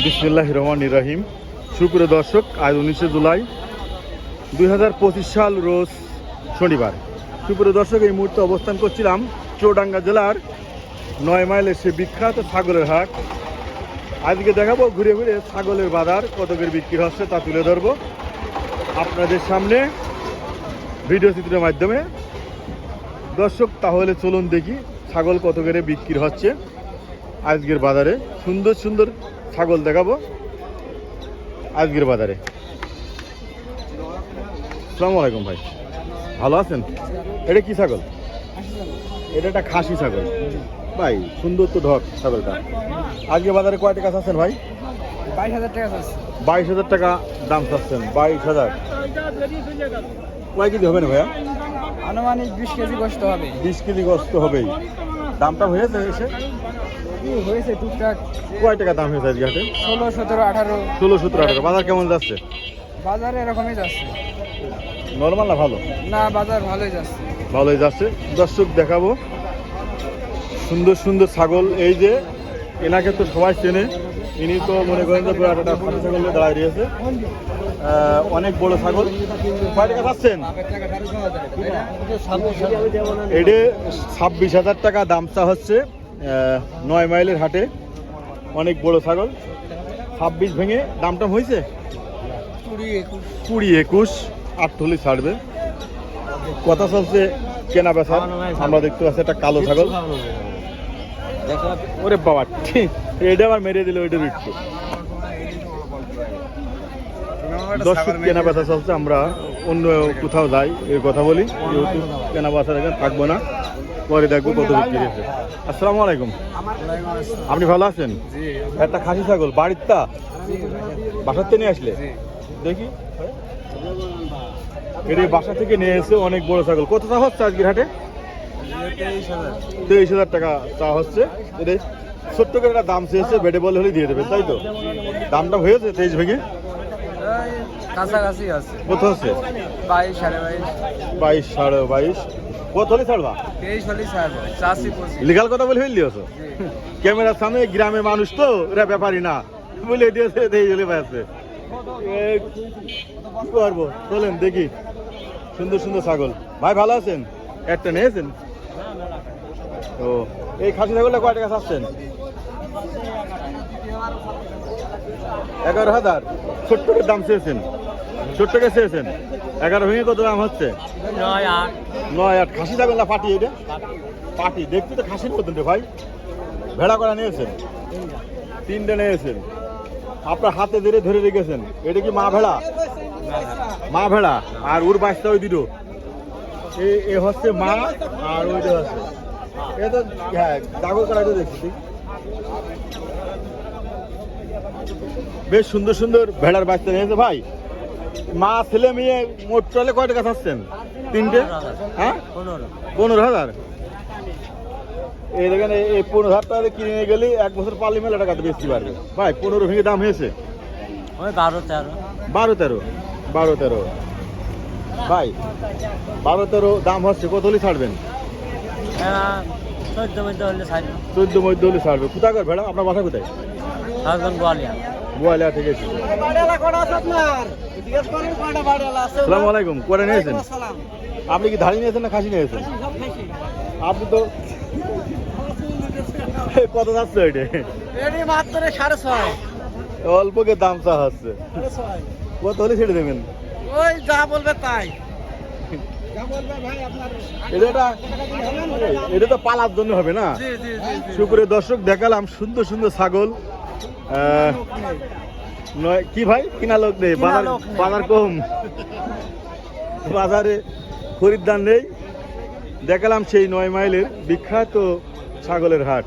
বিসমিল্লাহ রহমান রহিম সুপ্রিয় দর্শক, আজ উনিশে জুলাই দু হাজার পঁচিশ সাল রোজ শনিবার। সুপ্রিয় দর্শক, এই মুহূর্তে অবস্থান করছিলাম চৌডাঙ্গা জেলার নয় মাইলের সে বিখ্যাত ছাগলের হাট। আজকে দেখাবো ঘুরে ঘুরে ছাগলের বাজার কত করে বিক্রি হচ্ছে তা তুলে ধরবো। আপনাদের সামনে ভিডিও চিত্রের মাধ্যমে। দর্শক, তাহলে চলুন দেখি ছাগল কত করে বিক্রি হচ্ছে। আজকের বাজারে সুন্দর সুন্দর ছাগল দেখাবো আজকের বাজারে। আসসালামু আলাইকুম ভাই। ভালো আছেন? এটা কি ছাগল? এটা একটা খাসি ছাগল। ভাই সুন্দর তো ঢক ছাগলটা। আজকে বাজারে কয় টাকা চাচ্ছেন ভাই? বাইশ হাজার টাকা বাইশ হাজার টাকা দাম চাচ্ছেন বাইশ হাজার। কয় কেজি হবে না ভাইয়া? আনুমানিক বিশ কেজি গোস্ত হবে। বিশ কেজি গস্ত হবেই। দামটা হয়েছে এসে? কি হয়েছে টুকটাক? কয় টাকা দাম হয়েছে আজকে হাটে? ষোলো সতেরো আঠারো। ষোলো সতেরো টাকা বাজার কেমন যাচ্ছে? বাজারে এরকমই যাচ্ছে। নর্মাল না ভালো? না বাজার ভালোই যাচ্ছে। ভালোই যাচ্ছে। দর্শক দেখাবো। সুন্দর সুন্দর ছাগল। এই যে এনাকে তো সবাই চেনে। ইনি তো মনে করেন যে একটা খাসি ছাগল দাঁড়িয়ে রয়েছে। অনেক বড় ছাগল। কয় টাকা পাচ্ছেন? এডে ছাব্বিশ হাজার টাকা দামটা হচ্ছে। নয় মাইলের হাটে অনেক বড় ছাগল। ছাব্বিশ ভেঙে দামটা হয়েছে? কুড়ি একুশ। আটটলি ছাড়বে। কথা চলছে কেনা বেচা আমরা দেখতে পাচ্ছি একটা কালো ছাগল। ওরে বাবা এটা আবার মেরে দিল ওইটার একটু দর্শক কেনা বেচা চলছে আমরা অন্য কোথাও যাই এই কথা বলি। যেহেতু কেনা বেচা থাকব না। পরে দেখব কত বিক্রি হয়েছে আসসালামু আলাইকুম। আপনি ভালো আছেন? একটা খাসি ছাগল বাড়ির তা বাসার থেকে নিয়ে আসলে? দেখি। এটা বাসা থেকে নিয়ে এসে অনেক বড় ছাগল। কত চা হচ্ছে আজকের হাটে? তেইশ হাজার টাকা চা হচ্ছে। এটা ছোট্ট করে একটা দাম চেয়েছে বেডে বলে হলে দিয়ে দেবেন তাই তো? দামটা হয়েছে তেইশ ভেঙে কাছাকাছি আছে। কত হচ্ছে? বাইশ সাড়ে বাইশ। বাইশ সাড়ে বাইশ। কত হলে ছাড়বা? তেইশ হলেই ছাড়বো চাষি লিগাল কথা বলে ফেললি আছো? ক্যামেরার সামনে গ্রামে মানুষ তো এরা ব্যাপারই না। বলে দিয়েছে এই হলে পাচ্ছে কি করব? চলেন দেখি। সুন্দর সুন্দর ছাগল। ভাই ভালো আছেন? একটা নিয়েছেন? ও এই খাসি ছাগলটা কয় টাকা চাচ্ছেন? এগারো হাজার। ছোট্ট দাম চেয়েছেন। ছোট্ট করে চেয়েছেন? এগারো ভেঙে কত দাম হচ্ছে? নয় আট। নয় আট। খাসি ছাগল না পাটি এটা? পাটি। দেখতে তো খাসির মতন রে ভাই। ভেড়া করা নিয়েছেন? তিনটে নিয়েছেন। আপনার হাতে ধরে ধরে রেখেছেন। এটা কি মা ভেড়া? মা ভেড়া। আর ওর বাচ্চা ওই দুটো। এ- হচ্ছে মা আর ওইটা হচ্ছে। এ তো হ্যাঁ দাগল করা তো দেখছি? বেশ সুন্দর সুন্দর ভেড়ার বাচ্চা নিয়েছে ভাই। মা ছেলে মেয়ে মোট চলে কয় টাকা থাকছেন তিনটে? হ্যাঁ? পনেরো হাজার। এই দেখেন এই- পনেরো হাজার টাকা কিনে নিয়ে গেলে এক বছর পারলে মেলা টাকাতে বেশি পারবে। ভাই পনেরো ভেঙে দাম হয়েছে? বারো তেরো। বারো তেরো। বারো তেরো। ভাই বারো তেরো দাম হচ্ছে কত হলে ছাড়বেন? চোদ্দ মধ্যে হলে ছাড়বো। চোদ্দ মধ্যে হলে ছাড়বে। কোথায় কর ভেড়া আপনার বাসা কোথায়? গোয়ালিয়া। গোয়ালিয়া থেকে এসেছি। সালাম আলাইকুম করে নিয়েছেন আপনি কি ধাড়ি নিয়েছেন না খাসি নিয়েছেন আপনি তো কত যাচ্ছে ওইটা? মাত্র সাড়ে ছয়। অল্পকে দাম চা হচ্ছে। কত হলে ছেড়ে দেবেন? ওই যা বলবে তাই। এটা তো পালার জন্য হবে না? সুপুরে দর্শক দেখালাম সুন্দর সুন্দর ছাগল। নয় কি ভাই? কিনা লোক নেই বাজার বাজার কম। বাজারে খরিদ্দার নেই। দেখালাম সেই নয় মাইলের বিখ্যাত ছাগলের হাট।